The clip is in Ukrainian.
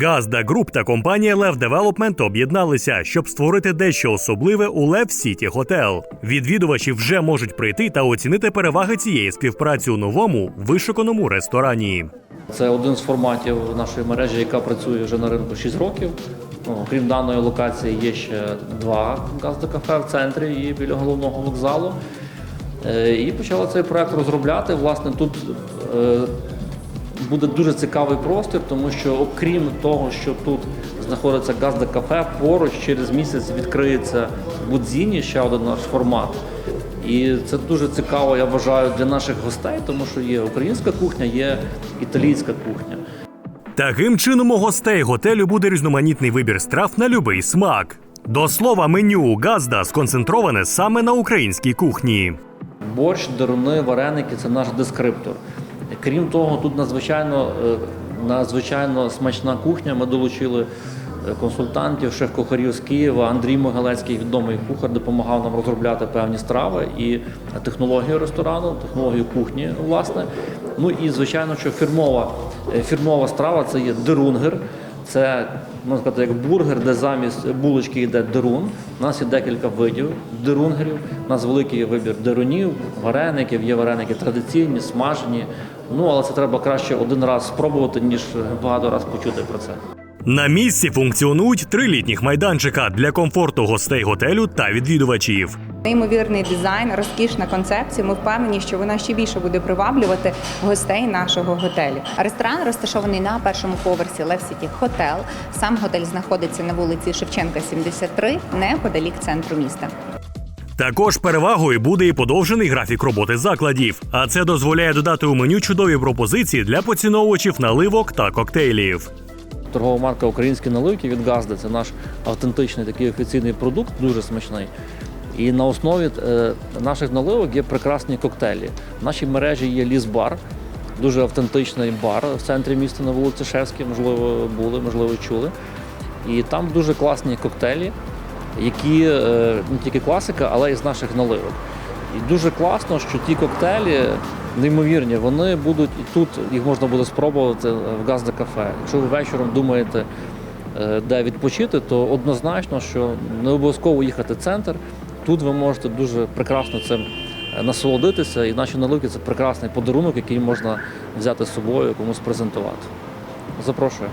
Газда Груп та компанія Лев Девелопмент об'єдналися, щоб створити дещо особливе у Лев Сіті Хотел. Відвідувачі вже можуть прийти та оцінити переваги цієї співпраці у новому вишуканому ресторані. Це один з форматів нашої мережі, яка працює вже на ринку 6 років. Окрім даної локації, є ще два газда кафе в центрі і біля головного вокзалу. Е, І почали цей проект розробляти. Власне, тут е, буде дуже цікавий простір, тому що окрім того, що тут знаходиться газда кафе, поруч через місяць відкриється в Будзіні ще один наш формат. І це дуже цікаво, я вважаю, для наших гостей, тому що є українська кухня, є італійська кухня. Таким чином у гостей готелю буде різноманітний вибір страв на любий смак. До слова, меню у Газда сконцентроване саме на українській кухні. Борщ, деруни, вареники це наш дескриптор. Крім того, тут надзвичайно, е, надзвичайно смачна кухня. Ми долучили е, консультантів, шеф-кухарів з Києва. Андрій Могилецький, відомий кухар, допомагав нам розробляти певні страви і технологію ресторану, технологію кухні, власне. Ну і звичайно, що фірмова, е, фірмова страва це є дерунгер. Це можна сказати, як бургер, де замість булочки йде дерун. У нас є декілька видів дерунгерів. У нас великий вибір дерунів, вареників, є вареники традиційні, смажені. Ну але це треба краще один раз спробувати, ніж багато разів почути про це. На місці функціонують три літніх майданчика для комфорту гостей готелю та відвідувачів. Неймовірний дизайн, розкішна концепція. Ми впевнені, що вона ще більше буде приваблювати гостей нашого готелю. Ресторан розташований на першому поверсі Лев Сіті Хотел. Сам готель знаходиться на вулиці Шевченка, 73, неподалік центру міста. Також перевагою буде і подовжений графік роботи закладів, а це дозволяє додати у меню чудові пропозиції для поціновувачів наливок та коктейлів. Торгова марка Українські наливки від Газди це наш автентичний такий офіційний продукт, дуже смачний. І на основі е, наших наливок є прекрасні коктейлі. В нашій мережі є ліс-бар, дуже автентичний бар в центрі міста на вулиці Шевській, можливо, були, можливо, чули. І там дуже класні коктейлі, які е, не тільки класика, але й з наших наливок. І дуже класно, що ті коктейлі неймовірні, вони будуть і тут їх можна буде спробувати в Газда кафе. Якщо ви вечором думаєте, е, де відпочити, то однозначно, що не обов'язково їхати в центр. Тут ви можете дуже прекрасно цим е, насолодитися, і наші наливки це прекрасний подарунок, який можна взяти з собою, комусь презентувати. Запрошую.